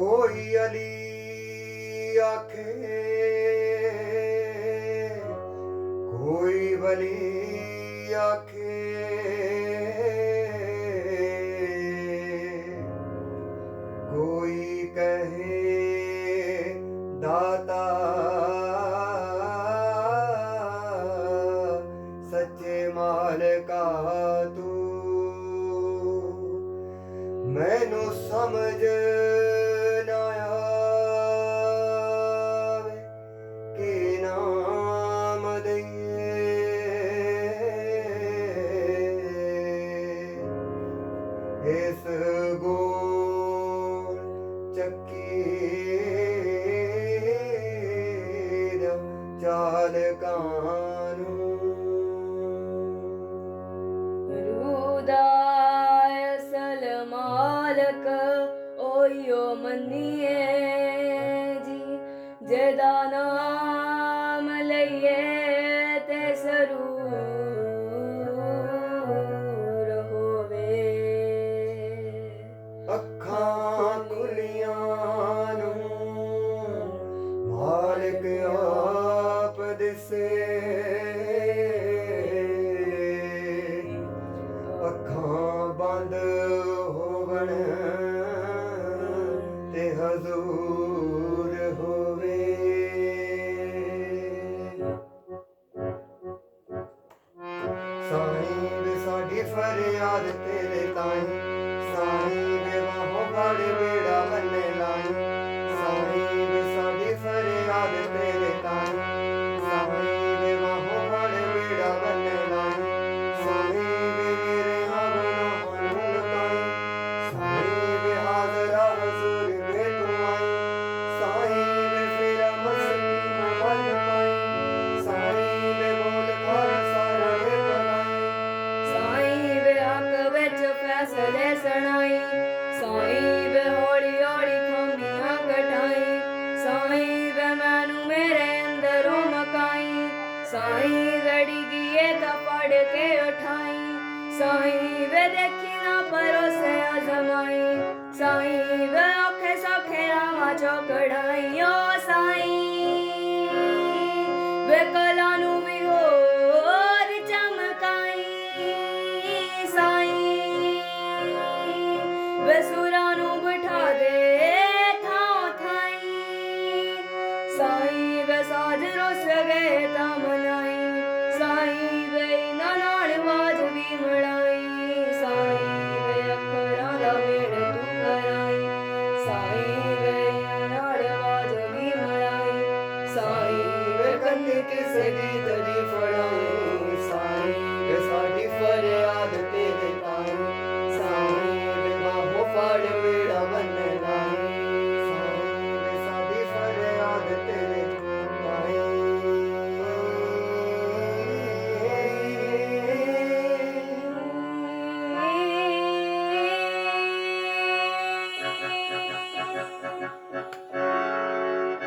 ਕੋਈ ਅਲੀ ਆਖੇ ਕੋਈ ਵਲੀ ਆਖੇ। ਕੋਈ ਕਹੇ ਦਾਤਾ ਸੱਚੇ ਮਾਲਕਾ ਤੂੰ। ਮੈਨੂੰ ਸਮਝ ਇਸ ਗੋਲ ਚੱਕੀ ਦਾ ਚਾਲਕਾਂ ਨੂੰ ਰੂਦਾਇ ਅਸਲ ਮਾਲਕ ਓਯੋ ਮੰਨੀਏ ਜੀ। ਜਿਹਦਾ ਨਾਮ ਲਈਏ ਤੇ ਸਰੂਰ ਬੰਦ ਹੋਵਣ ਤੇ ਹਜ਼ੂਰ ਹੋਵੇ। ਸਾਈਂ ਵੇ ਸਾਡੀ ਫਰਿਆਦ ਤੇਰੇ ਤਾਈਂ। ਸਾਈਂ ਵੇ ਵਾਹੋ ਬੜੇ ਬੇੜਾ ਬੰਨੇ ਲਾਈ। ਫੈਸਲੇ ਸੁਣਾਈ ਸਾਈਂ ਵੇ ਹੌਲੀ ਹੌਲੀ ਖਾਮੀਆਂ ਕਟਾਈ। ਸਾਈਂ ਵੇ ਮੈਨੂੰ ਮੇਰੇ ਅੰਦਰੋਂ ਮਕਾਈ। ਸਾਈਂ ਰੜੀ ਗੀਏ ਤਾਂ ਫੜ ਕੇ ਉਠਾਈ। ਸਾਈਂ ਵੇ ਦੇਖੀ ਨਾ ਪਰੋਸੇ ਅਜ਼ਮਾਈ। ਸਾਈਂ ਵੇ ਔਖੇ ਸੌਖੇ ਰਾਵਾਂ ਚੋਂ ਕਢਾਈ